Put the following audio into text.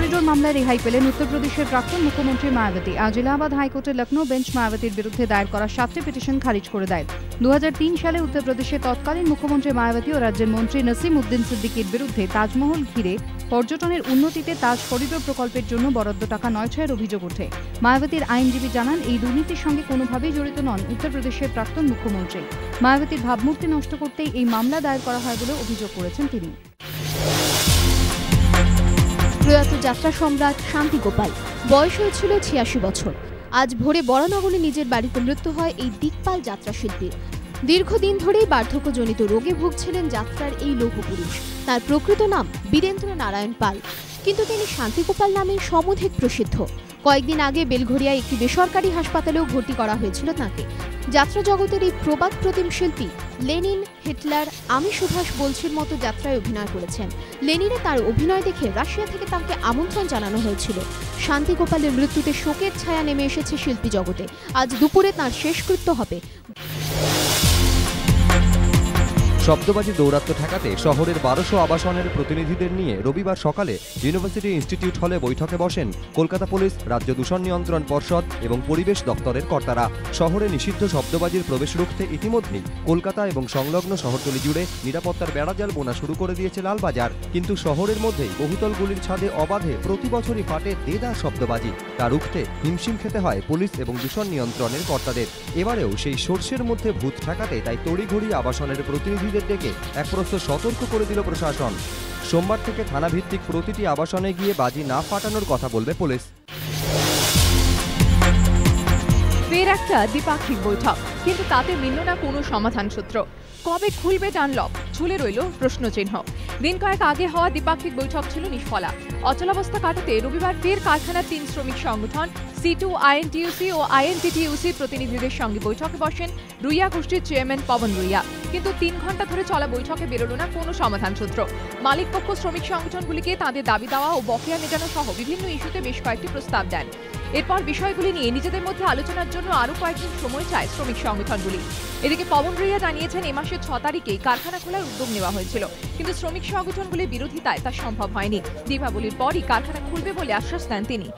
Corridor মামলায় রেহাই পেলেন উত্তরপ্রদেশের প্রাক্তন মুখ্যমন্ত্রী মায়াবতী। আজ এলাহাবাদ হাইকোর্টের লখনৌ বেঞ্চ মায়াবতীর বিরুদ্ধে দায়ের করা সাতটি পিটিশন খারিজ করে দেয়। দু হাজার তিন সালে উত্তরপ্রদেশের তৎকালীন মুখ্যমন্ত্রী মায়াবতী ও রাজ্যের মন্ত্রী নসিম উদ্দিন সিদ্দিকির বিরুদ্ধে তাজমহল ঘিরে পর্যটনের উন্নতিতে তাজ করিডোর প্রকল্পের জন্য বরাদ্দ টাকা নয় ছয়ের অভিযোগ ওঠে। মায়াবতীর আইনজীবী জানান, এই দুর্নীতির সঙ্গে কোনোভাবেই জড়িত নন উত্তরপ্রদেশের প্রাক্তন মুখ্যমন্ত্রী। মায়াবতীর ভাবমূর্তি নষ্ট করতেই এই মামলা দায়ের করা হয় বলে অভিযোগ করেছেন তিনি। প্রয়াত যাত্রা সম্রাট শান্তি গোপাল বয়স হয়েছিল ছিয়াশি বছর। আজ ভোরে বরানগরে নিজের বাড়িতে মৃত্যু হয় এই দিকপাল যাত্রা শিল্পীর। দীর্ঘদিন ধরেই বার্ধক্যজনিত রোগে ভুগছিলেন যাত্রার এই লোকপুরুষ। তার প্রকৃত নাম বীরেন্দ্র নারায়ণ পাল। কিন্তু তিনি শান্তিগোপাল নামে সমধিক প্রসিদ্ধ। কয়েকদিন আগে বেলঘড়িয়ায় একটি বেসরকারি হাসপাতালেও ভর্তি করা হয়েছিল তাঁকে। যাত্রা জগতের এই প্রবাদ প্রতিম শিল্পী লেনিন হিটলার আমি সুভাষ বলছির মতো যাত্রায় অভিনয় করেছেন। লেনিনে তার অভিনয় দেখে রাশিয়া থেকে তাকে আমন্ত্রণ জানানো হয়েছিল। শান্তি গোপালের মৃত্যুতে শোকের ছায়া নেমে এসেছে শিল্পী জগতে। আজ দুপুরে তার শেষকৃত্য হবে। শব্দবাজি দৌরাত্ম্য ঠেকাতে শহরের বারোশো আবাসনের প্রতিনিধিদের নিয়ে রবিবার সকালে ইউনিভার্সিটি ইনস্টিটিউট হলে বৈঠকে বসেন কলকাতা পুলিশ, রাজ্য দূষণ নিয়ন্ত্রণ পর্ষদ এবং পরিবেশ দপ্তরের কর্তারা। শহরে নিষিদ্ধ শব্দবাজির প্রবেশ রুখতে ইতিমধ্যেই কলকাতা এবং সংলগ্ন শহরতলি জুড়ে নিরাপত্তার বেড়াজাল বোনা শুরু করে দিয়েছে লালবাজার। কিন্তু শহরের মধ্যেই বহুতলগুলির ছাদে অবাধে প্রতি বছরই ফাটে দেদা শব্দবাজি। তা রুখতে হিমশিম খেতে হয় পুলিশ এবং দূষণ নিয়ন্ত্রণের কর্তাদের। এবারেও সেই সর্ষের মধ্যে ভূত ঠেকাতে তাই তড়িঘড়ি আবাসনের প্রতিনিধিদের ডেকে এক প্রশ্ন সতর্ক করে দিল প্রশাসন। সোমবার থেকে থানা ভিত্তিক প্রতিটি আবাসনে গিয়ে বাজি না ফাটানোর কথা বলবে পুলিশ। ফের একটা দ্বিপাক্ষিক বৈঠক, কিন্তু তাতে মিলল না কোনো সমাধান সূত্র। কবে খুলবে ডানলপ ঝুলে রইল প্রশ্নচিহ্ন। দিন কয়েক আগে হওয়া দ্বিপাক্ষিক বৈঠক ছিল নিষ্ফলা। অচলাবস্থা কাটাতে রবিবার ফের কারখানার তিন শ্রমিক সংগঠন সি টু আইএনটিউসি ও আইএনটিটিউসি প্রতিনিধিদের সঙ্গে বৈঠকে বসেন রুইয়া গোষ্ঠীর চেয়ারম্যান পবন রুইয়া। কিন্তু তিন ঘণ্টা ধরে চলা বৈঠকে বেরোলো না কোনো সমাধান সূত্র। মালিক পক্ষ শ্রমিক সংগঠনগুলিকে তাদের দাবি দেওয়া ও বকেয়া মেটানো সহ বিভিন্ন ইস্যুতে বেশ কয়েকটি প্রস্তাব দেন। এরপর বিষয়গুলি নিয়ে নিজেদের মধ্যে আলোচনার জন্য আরও কয়েকদিন সময় চায় শ্রমিক সংগঠনগুলি। এদিকে পবন রিয়া জানিয়েছেন, এ মাসের ছ তারিখে কারখানা খোলার উদ্যোগ নেওয়া হয়েছিল, কিন্তু শ্রমিক সংগঠনগুলির বিরোধিতায় তা সম্ভব হয়নি। দীপাবলির পরই কারখানা খুলবে বলে আশ্বাস দেন তিনি।